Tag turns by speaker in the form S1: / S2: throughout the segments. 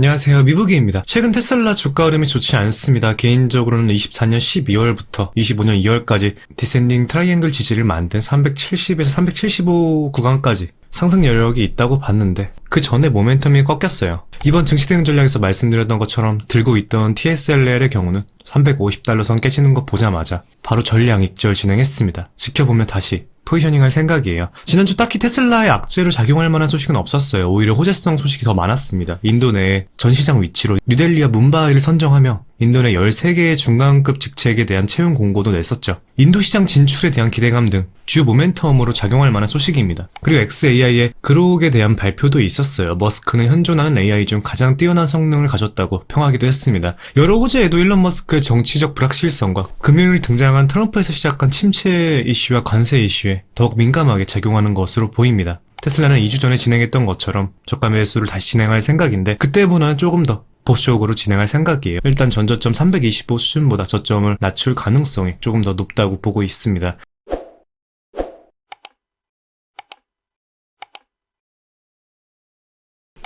S1: 안녕하세요. 미부기입니다. 최근 테슬라 주가 흐름이 좋지 않습니다. 개인적으로는 24년 12월부터 25년 2월까지 디센딩 트라이앵글 지지를 만든 370에서 375 구간까지 상승 여력이 있다고 봤는데 그 전에 모멘텀이 꺾였어요. 이번 증시 대응 전략에서 말씀드렸던 것처럼 들고 있던 TSLL의 경우는 350달러 선 깨지는 거 보자마자 바로 전량 익절 진행했습니다. 지켜보면 다시 포지셔닝 할 생각이에요. 지난주 딱히 테슬라의 악재로 작용할 만한 소식은 없었어요. 오히려 호재성 소식이 더 많았습니다. 인도 내 전시장 위치로 뉴델리와 문바이를 선정하며 인도 내 13개의 중간급 직책에 대한 채용 공고도 냈었죠. 인도 시장 진출에 대한 기대감 등 주 모멘텀으로 작용할 만한 소식입니다. 그리고 XAI의 그로옥에 대한 발표도 있었어요. 머스크는 현존하는 AI 중 가장 뛰어난 성능을 가졌다고 평하기도 했습니다. 여러 호재에도 일론 머스크의 정치적 불확실성과 금요일 등장한 트럼프에서 시작한 침체 이슈와 관세 이슈에 더욱 민감하게 작용하는 것으로 보입니다. 테슬라는 2주 전에 진행했던 것처럼 저가 매수를 다시 진행할 생각인데 그때보다는 조금 더 보수적으로 진행할 생각이에요. 일단 전저점 325 수준보다 저점을 낮출 가능성이 조금 더 높다고 보고 있습니다.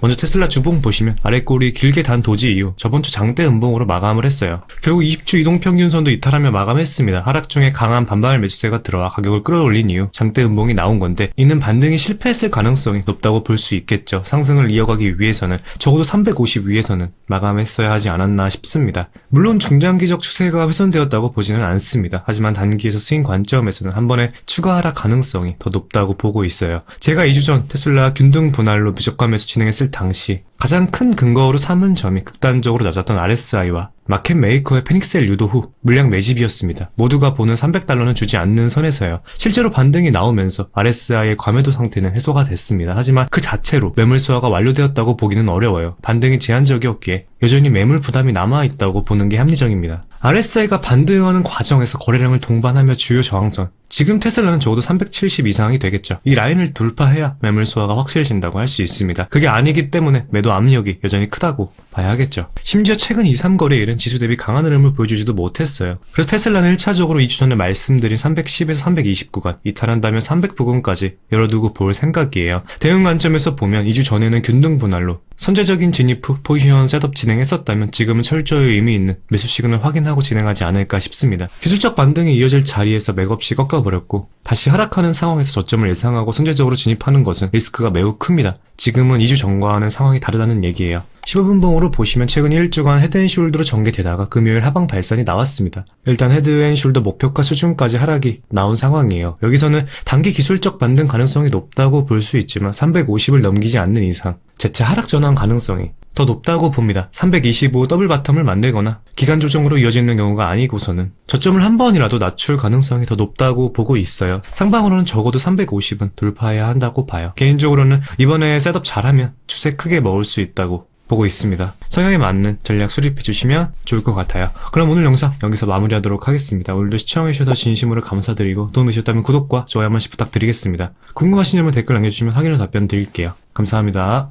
S1: 먼저 테슬라 주봉 보시면 아래 꼬리 길게 단 도지 이후 저번 주 장대 음봉으로 마감을 했어요. 결국 20주 이동평균선도 이탈하며 마감했습니다. 하락 중에 강한 반발 매수세가 들어와 가격을 끌어올린 이후 장대 음봉이 나온 건데 이는 반등이 실패했을 가능성이 높다고 볼 수 있겠죠. 상승을 이어가기 위해서는 적어도 350 위에서는 마감했어야 하지 않았나 싶습니다. 물론 중장기적 추세가 훼손되었다고 보지는 않습니다. 하지만 단기에서 스윙 관점에서는 한 번에 추가 하락 가능성이 더 높다고 보고 있어요. 제가 2주 전 테슬라 균등 분할로 매수 진행했을 당시 가장 큰 근거로 삼은 점이 극단적으로 낮았던 RSI와 마켓 메이커의 페닉셀 유도 후 물량 매집이었습니다. 모두가 보는 300달러는 주지 않는 선에서요. 실제로 반등이 나오면서 RSI의 과매도 상태는 해소가 됐습니다. 하지만 그 자체로 매물 소화가 완료되었다고 보기는 어려워요. 반등이 제한적이었기에 여전히 매물 부담이 남아있다고 보는 게 합리적입니다. RSI가 반등하는 과정에서 거래량을 동반하며 주요 저항선 지금 테슬라는 적어도 370 이상이 되겠죠. 이 라인을 돌파해야 매물 소화가 확실해진다고 할 수 있습니다. 그게 아니기 때문에 매도 압력이 여전히 크다고 봐야겠죠. 심지어 최근 2, 3거래일은 지수 대비 강한 흐름을 보여주지도 못했어요. 그래서 테슬라는 1차적으로 2주 전에 말씀드린 310에서 320 구간, 이탈한다면 300 부근까지 열어두고 볼 생각이에요. 대응 관점에서 보면 2주 전에는 균등 분할로 선제적인 진입 후 포지션 셋업 진행했었다면 지금은 철저히 의미 있는 매수 시그널 확인하고 진행하지 않을까 싶습니다. 기술적 반등이 이어질 자리에서 맥없이 꺾어버렸고 다시 하락하는 상황에서 저점을 예상하고 선제적으로 진입하는 것은 리스크가 매우 큽니다. 지금은 2주 전과는 상황이 다르다는 얘기예요. 15분봉으로 보시면 최근 1주간 헤드앤숄더로 전개되다가 금요일 하방 발산이 나왔습니다. 일단 헤드앤숄더 목표가 수준까지 하락이 나온 상황이에요. 여기서는 단기 기술적 반등 가능성이 높다고 볼 수 있지만 350을 넘기지 않는 이상 재차 하락 전환 가능성이 더 높다고 봅니다. 325 더블 바텀을 만들거나 기간 조정으로 이어지는 경우가 아니고서는 저점을 한 번이라도 낮출 가능성이 더 높다고 보고 있어요. 상방으로는 적어도 350은 돌파해야 한다고 봐요. 개인적으로는 이번에 셋업 잘하면 추세 크게 먹을 수 있다고 보고 있습니다. 성향에 맞는 전략 수립해 주시면 좋을 것 같아요. 그럼 오늘 영상 여기서 마무리하도록 하겠습니다. 오늘도 시청해 주셔서 진심으로 감사드리고 도움이 되셨다면 구독과 좋아요 한 번씩 부탁드리겠습니다. 궁금하신 점은 댓글 남겨주시면 확인후 답변 드릴게요. 감사합니다.